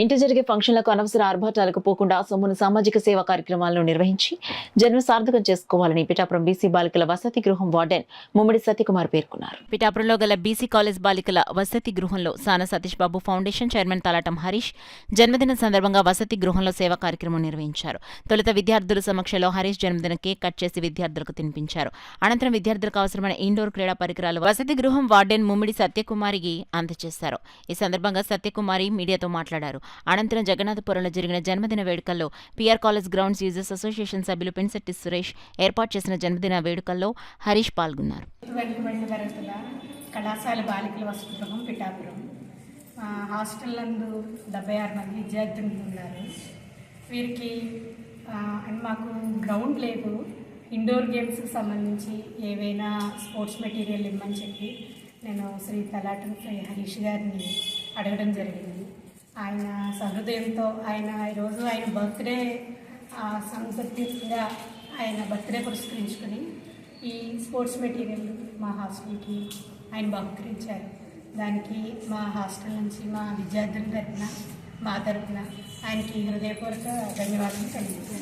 ఇంటి జరిగే ఫంక్షన్లకు అనవసర ఆర్భాటాలకు పోకుండా సొమ్మును సామాజిక సేవా కార్యక్రమాలను నిర్వహించి జన్మ సార్థకం చేసుకోవాలని పిఠాపురం బీసీ బాలికల వసతి గృహం వార్డెన్ ముమ్మడి సత్యకుమార్ పేర్కొన్నారు. పిఠాపురంలో గల బీసీ కాలేజ్ బాలికల వసతి గృహంలో సాన సతీష్ బాబు ఫౌండేషన్ చైర్మన్ తలాటం హరీష్ జన్మదిన సందర్భంగా వసతి గృహంలో సేవా కార్యక్రమం నిర్వహించారు. తొలుత విద్యార్థుల సమక్షంలో హరీష్ జన్మదిన కేక్ కట్ చేసి విద్యార్థులకు తినిపించారు. అనంతరం విద్యార్థులకు అవసరమైన ఇండోర్ క్రీడా పరికరాలు వసతి గృహం వార్డెన్ ముమ్మిడి సత్యకుమారికి అందజేశారు. ఈ సందర్భంగా సత్యకుమారి మీడియాతో మాట్లాడారు. అనంతరం జగన్నాథపురంలో జరిగిన జన్మదిన వేడుకల్లో PR college grounds users association సభ్యులు పెన్సెట్టి సురేష్ ఏర్పాటు చేసిన జన్మదిన వేడుకల్లో హరీష్ పాల్గొన్నారు. కళాశాల బాలికల వసతిగృహం పిఠాపురం. హాస్టల్ నందు డెబ్బై ఆరు మంది విద్యార్థులు ఉన్నారు. వీరికి అండ్ మాకు గ్రౌండ్ లేదు. ఇండోర్ గేమ్స్కి సంబంధించి ఏవైనా స్పోర్ట్స్ మెటీరియల్ ఇమ్మని చెప్పి నేను శ్రీ తలాటం శ్రీ హరీష్ గారిని అడగడం జరిగింది. ఆయన సహృదయంతో ఆయన ఈరోజు ఆయన బర్త్డే సంతృప్తిగా ఆయన బర్త్డే పురస్కరించుకొని ఈ స్పోర్ట్స్ మెటీరియల్ మా హాస్టల్కి ఆయన బహుకరించారు. దానికి మా హాస్టల్ నుంచి మా విద్యార్థుల తరఫున మా తరఫున ఆయనకి హృదయపూర్వక ధన్యవాదాలు కలిగించారు